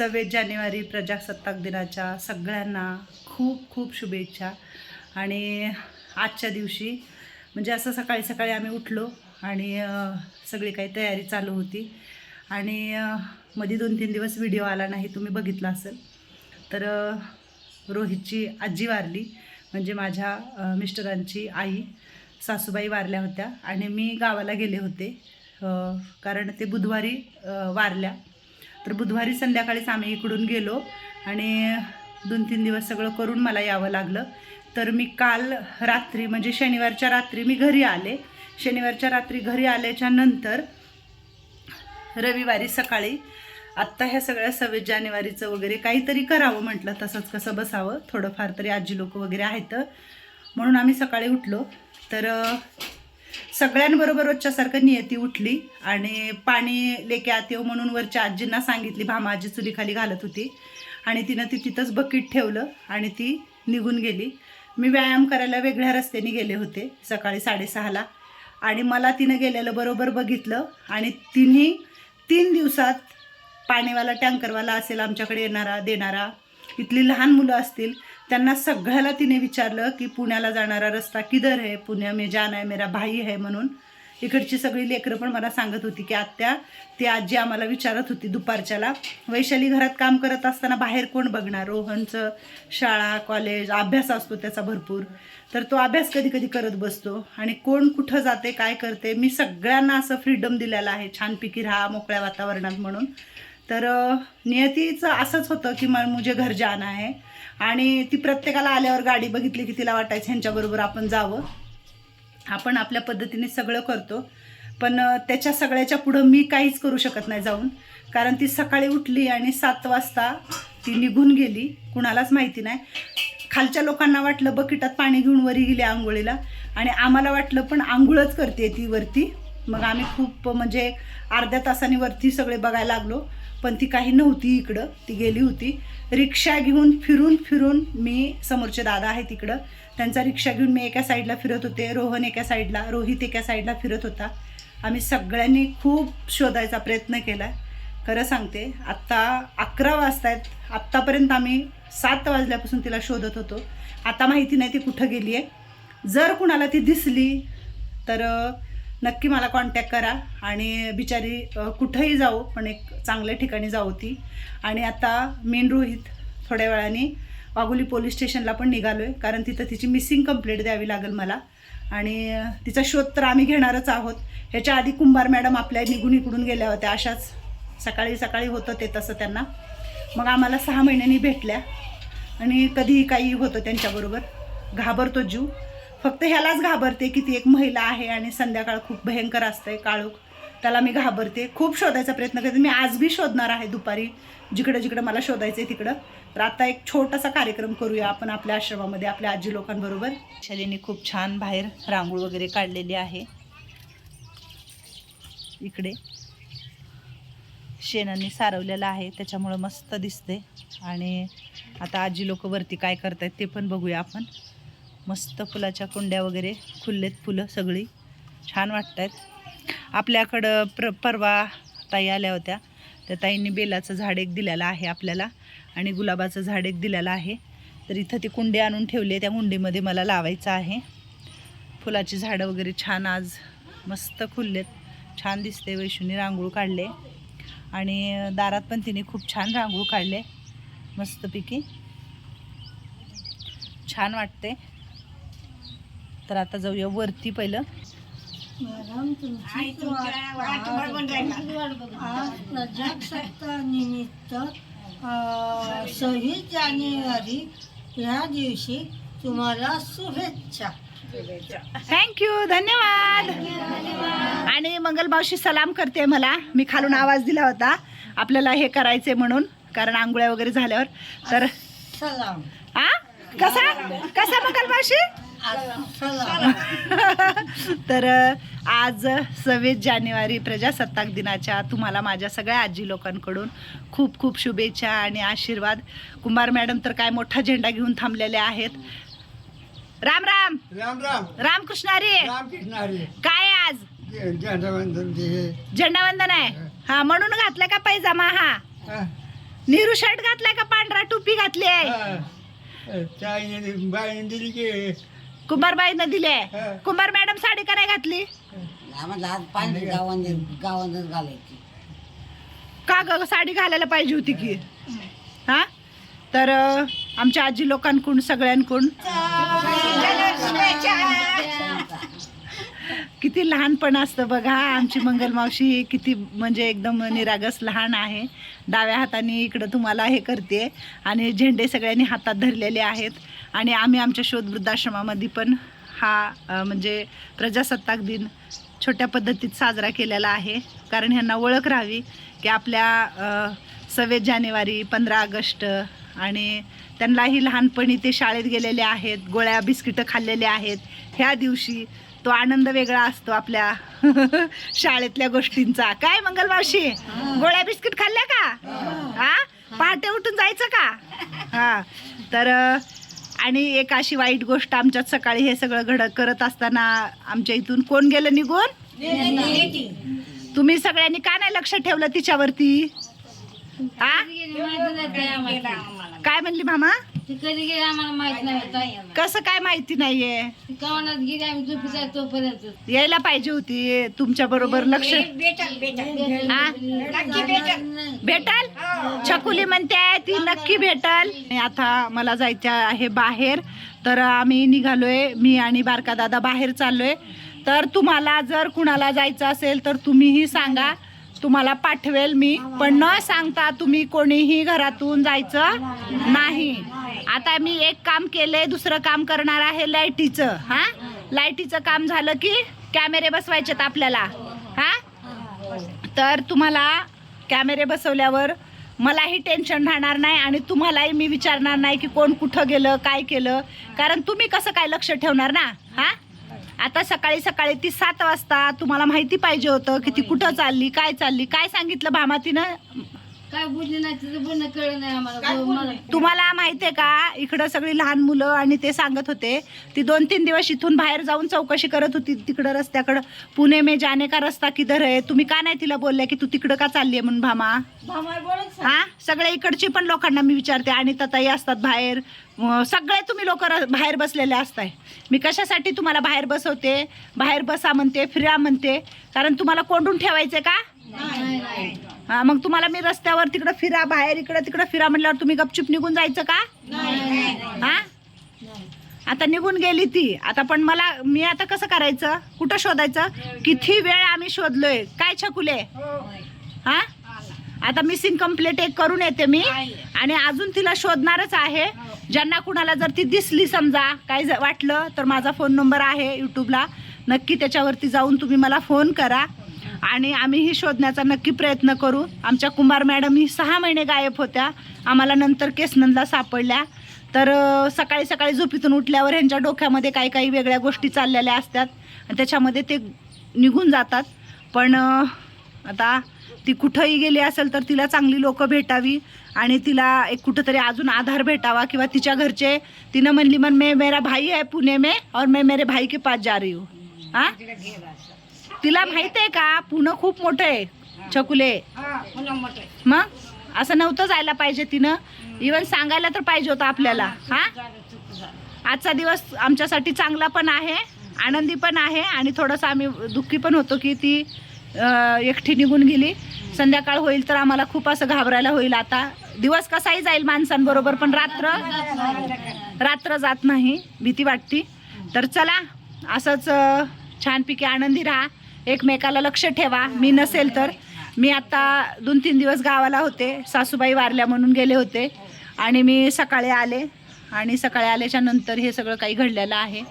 सव्वीस जानेवारी प्रजासत्ताक दिनाच्या सगळ्यांना खूप खूप शुभेच्छा. आणि आजच्या दिवशी म्हणजे असं सकाळी सकाळी आम्ही उठलो आणि सगळी काही तयारी चालू होती. आणि मध्ये दोन तीन दिवस व्हिडिओ आला नाही तुम्ही बघितला असेल. तर रोहितची आजी वारली म्हणजे माझ्या मिस्टरांची आई सासूबाई वारल्या होत्या. आणि मी गावाला गेले होते कारण ते बुधवारी वारल्या. तर बुधवारी संध्याकाळीच आम्ही इकडून गेलो आणि दोन तीन दिवस सगळं करून मला यावं लागलं. तर मी काल रात्री म्हणजे शनिवारच्या रात्री मी घरी आले. शनिवारच्या रात्री घरी आल्याच्यानंतर रविवारी सकाळी आत्ता ह्या सगळ्या सव्वीस जानेवारीचं वगैरे काहीतरी करावं म्हटलं तसंच कसं बसावं थोडंफार तरी आजी लोक वगैरे आहेत. म्हणून आम्ही सकाळी उठलो. तर सगळ्यांबरोबर रोजच्यासारखं नियती उठली आणि पाणी लेके आत येऊ म्हणून वरच्या आजींना सांगितली भामा आजी चुलीखाली घालत होती. आणि तिनं ती तिथंच बकेट ठेवलं आणि ती निघून गेली. मी व्यायाम करायला वेगळ्या रस्त्याने गेले होते सकाळी साडेसहाला. आणि मला तिनं गेलेलं बरोबर बघितलं आणि तिन्ही तीन दिवसात पाणीवाला टँकरवाला असेल आमच्याकडे येणारा देणारा इथली लहान मुलं असतील त्यांना सगळ्याला तिने विचारलं की पुण्याला जाणारा रस्ता किधर आहे? पुण्या मी जान आहे मेरा भाई आहे म्हणून. इकडची सगळी लेकरं पण मला सांगत होती की आत्या ती आजी आम्हाला विचारत होती दुपारच्याला वैशाली घरात काम करत असताना बाहेर कोण बघणार? रोहनचं शाळा कॉलेज अभ्यास असतो त्याचा भरपूर. तर तो अभ्यास कधी कधी करत बसतो आणि कोण कुठं जाते काय करते मी सगळ्यांना असं फ्रीडम दिलेलं आहे. छानपैकी राहा मोकळ्या वातावरणात म्हणून. तर नियतीचं असंच होतं की मग मुझे घर जाणं आहे. आणि ती प्रत्येकाला आल्यावर गाडी बघितली की तिला वाटायचं ह्यांच्याबरोबर आपण जावं. आपण आपल्या पद्धतीने सगळं करतो. पण त्याच्या सगळ्याच्या पुढं मी काहीच करू शकत नाही जाऊन. कारण ती सकाळी उठली आणि सात वाजता ती निघून गेली. कुणालाच माहिती नाही. खालच्या लोकांना वाटलं बकिटात पाणी घेऊन वरी गेली आंघोळीला. आणि आम्हाला वाटलं पण आंघोळच करते ती वरती. मग आम्ही खूप म्हणजे अर्ध्या तासाने वरती सगळे बघायला लागलो. पण ती काही नव्हती इकडं. ती गेली होती. रिक्षा घेऊन फिरून फिरून मी समोरचे दादा आहेत तिकडं त्यांचा रिक्षा घेऊन मी एका साईडला फिरत होते. रोहन एका साईडला रोहित एका साईडला फिरत होता. आम्ही सगळ्यांनी खूप शोधायचा प्रयत्न केला. खरं सांगते आत्ता अकरा वाजता आहेत आत्तापर्यंत आम्ही सात वाजल्यापासून तिला शोधत होतो. आता माहिती नाही ती कुठं गेली आहे जर कुणाला ती दिसली तर नक्की मला कॉन्टॅक्ट करा. आणि बिचारी कुठंही जाऊ पण एक चांगल्या ठिकाणी जाऊ ती. आणि आता मेन रोहित थोड्या वेळाने वाघोली पोलीस स्टेशनला पण निघालो आहे कारण तिथं तिची मिसिंग कंप्लेंट द्यावी लागेल मला. आणि तिचा शोध तर आम्ही घेणारच आहोत. ह्याच्या आधी कुंभार मॅडम आपल्या निघून इकडून गेल्या होत्या. अशाच सकाळी सकाळी होतं ते तसं त्यांना. मग आम्हाला सहा महिन्यांनी भेटल्या. आणि कधीही काही होतं त्यांच्याबरोबर. घाबरतो जीव. फक्त ह्यालाच घाबरते की ती एक महिला आहे आणि संध्याकाळ खूप भयंकर असते काळोख. त्याला मी घाबरते. खूप शोधायचा प्रयत्न करते. मी आज बी शोधणार आहे दुपारी. जिकडं जिकडं मला शोधायचं आहे तिकडं. तर आता एक छोटासा कार्यक्रम करूया आपण आपल्या आश्रमामध्ये आपल्या आजी लोकांबरोबर. शलीने खूप छान बाहेर रांगोळ वगैरे काढलेली आहे. इकडे. शेणाने सारवलेलं आहे. त्याच्यामुळं मस्त दिसते आणि आता आजी लोक वरती काय करतायत ते पण बघूया आपण. मस्त फुलाच्या कुंड्या वगैरे खुल्लेत फुलं सगळी. छान वाटत आहेत आपल्याकडं प्र परवा ताई आल्या होत्या. त्या ताईंनी बेलाचं झाड एक दिलेलं आहे आपल्याला आणि गुलाबाचं झाड एक दिलेलं आहे. तर इथं ती कुंडी आणून ठेवली आहे. त्या कुंडीमध्ये मला लावायचं आहे. फुलाची झाडं वगैरे छान आज मस्त खुललेत. छान दिसते वैशूने रांगोळ काढले. आणि दारात पण तिने खूप छान रांगोळ काढले. मस्तपैकी. छान वाटते तर आता जाऊया वरती पहिलं. निमित्त सव्वीस जानेवारी या दिवशी तुम्हाला शुभेच्छा. थँक्यू धन्यवाद. आणि मंगलमावशी सलाम करते मला. मी खालून आवाज दिला होता. आपल्याला हे करायचे म्हणून कारण आंघोळ्या वगैरे झाल्यावर. तर सलाम. आ? कसा? कसा मंगलमावशी तर आज सव्वीस जानेवारी प्रजासत्ताक दिनाच्या तुम्हाला माझ्या सगळ्या आजी लोकांकडून खूप खूप शुभेच्छा आणि आशीर्वाद. कुंभार मॅडम तर काय मोठा झेंडा घेऊन थांबलेले आहेत. राम राम. राम राम. रामकृष्ण हरी रामकृष्ण हरी काय आज झेंडावंदन आहे. हा. म्हणून घातलं का पैजामा? हा. हा. नेहरू शर्ट घातलाय का पांढरा टोपी घातली आहे? दिली की कुंभारबाईनं दिली. हा. कुंभार मॅडम साडी का नाही घातली? आम्हाला आज पाणी गावांनी गावांनाच घालायची. का ग साडी घालायला पाहिजे होती की? हा? तर अं, आमच्या आजी लोकांकडून सगळ्यांकडून. किती लहानपण असतं बघा. आमची मंगल मावशी किती म्हणजे एकदम निरागस लहान आहे. डाव्या हाताने इकडं तुम्हाला हे करते. आणि झेंडे सगळ्यांनी हातात धरलेले आहेत. आणि आम्ही आमच्या शोध वृद्धाश्रमामध्ये पण हा म्हणजे प्रजासत्ताक दिन छोट्या पद्धतीत साजरा केलेला आहे. कारण ह्यांना ओळख राहावी की आपल्या सव्वीस जानेवारी पंधरा ऑगस्ट आणि त्यांनाही लहानपणी ते शाळेत गेलेले आहेत गोळ्या बिस्किटं खाल्लेले आहेत. ह्या दिवशी तो आनंद वेगळा असतो आपल्या शाळेतल्या गोष्टींचा. काय मंगल मावशी? गोळ्या बिस्किट खाल्ल्या का? हा? पहाटे उठून जायचं का? हा. तर आणि एक अशी वाईट गोष्ट आमच्यात सकाळी हे सगळं घड करत असताना आमच्या इथून कोण गेलं निघून? तुम्ही सगळ्यांनी का नाही लक्ष ठेवलं तिच्यावरती? काय म्हणली मामा? कधी गेले आम्हाला माहीत नाही कसं काय माहिती नाहीये? कवनात गेले आम्ही झोपीचा तोपर्यंत. यायला पाहिजे होती तुमच्या बरोबर लक्ष. हा? भेटल. छकुली म्हणते ती नक्की भेटल. आता मला जायचं आहे बाहेर. तर आम्ही निघालोय मी आणि बारका दादा बाहेर चाललोय. तर तुम्हाला जर कुणाला जायचं असेल तर तुम्हीही सांगा. तुम्हाला पाठवेल मी. पण न सांगता तुम्ही कोणीही घरातून जायचं नाही. आता मी एक काम केलंय दुसरं काम करणार आहे लाईटीचं. हा? लाईटीचं काम झालं की कॅमेरे बसवायचेत आपल्याला. हा? तर तुम्हाला कॅमेरे बसवल्यावर मलाही टेन्शन राहणार नाही आणि तुम्हालाही मी विचारणार नाही की कोण कुठं गेलं काय केलं. कारण तुम्ही कसं काय लक्ष ठेवणार ना? हा? आता सकाळी सकाळी ती सात वाजता तुम्हाला माहिती पाहिजे होतं की ती कुठं चालली काय चालली काय सांगितलं भामा तिनं काय बोलले नाही तिचं बोलणं कळलं नाही आम्हाला. मला तुम्हाला माहिती आहे का इकडं सगळी लहान मुलं आणि ते सांगत होते ती दोन तीन दिवस इथून बाहेर जाऊन चौकशी करत होती तिकडं रस्त्याकडं. पुणे मे जाने का रस्ता किधर आहे? तुम्ही का नाही तिला बोलल्या की तू तिकडं का चालली आहे म्हणून भामा? हा? सगळ्या इकडची पण लोकांना मी विचारते आणि ताई असतात बाहेर. अं, सगळे तुम्ही लोक बाहेर बसलेले असताय. मी कशासाठी तुम्हाला बाहेर बसवते? बाहेर बसा म्हणते फिरा म्हणते. कारण तुम्हाला कोंडून ठेवायचे का? हां मग तुम्हाला मी रस्त्यावर तिकडं फिरा बाहेर इकडं तिकडं फिरा म्हटल्यावर तुम्ही गपचूप निघून जायचं का? हा? आता निघून गेली ती. आता पण मला मी आता कसं करायचं? कुठं शोधायचं? किती वेळ आम्ही शोधलोय? काय छकुले? हा? आता मिसिंग कंप्लेंट एक करून येते मी. आणि अजून तिला शोधणारच आहे. ज्यांना कुणाला जर ती दिसली समजा काय वाटलं तर माझा फोन नंबर आहे यूट्यूबला नक्की त्याच्यावरती जाऊन तुम्ही मला फोन करा. आणि आम्हीही शोधण्याचा नक्की प्रयत्न करू. आमच्या कुंभार मॅडम ही सहा महिने गायब होत्या. आम्हाला नंतर केसनंदला सापडल्या. तर सकाळी सकाळी झोपीतून उठल्यावर ह्यांच्या डोक्यामध्ये काही काही वेगळ्या गोष्टी चाललेल्या असतात. आणि त्याच्यामध्ये ते निघून जातात. पण आता ती कुठंही गेली असेल तर तिला चांगली लोकं भेटावी आणि तिला एक कुठंतरी अजून आधार भेटावा किंवा तिच्या घरचे तिनं म्हणली मन मे मेरा भाई है पुणे में और मैं मेरे भाई के पास जा रही हूँ. हां? तिला माहीत आहे का पुणं खूप मोठं आहे छकुले? मग? असं नव्हतं जायला पाहिजे तिनं. इवन सांगायला तर पाहिजे होतं आपल्याला. हा आजचा दिवस आमच्यासाठी चांगला पण आहे आनंदी पण आहे आणि थोडंसं आम्ही दुःखी पण होतो की ती एकटी निघून गेली. संध्याकाळ होईल तर आम्हाला खूप असं घाबरायला होईल आता. दिवस कसाही जाईल माणसांबरोबर पण रात्र रात्र जात नाही भीती वाटती. तर चला असंच छानपैकी आनंदी राहा. एकमेकाला लक्ष ठेवा. मी नसेल तर. मी आता दोन तीन दिवस गावाला होते. सासूबाई वारल्या म्हणून गेले होते. आणि मी सकाळी आले. आणि सकाळी आल्याच्यानंतर हे सगळं काही घडलेलं आहे.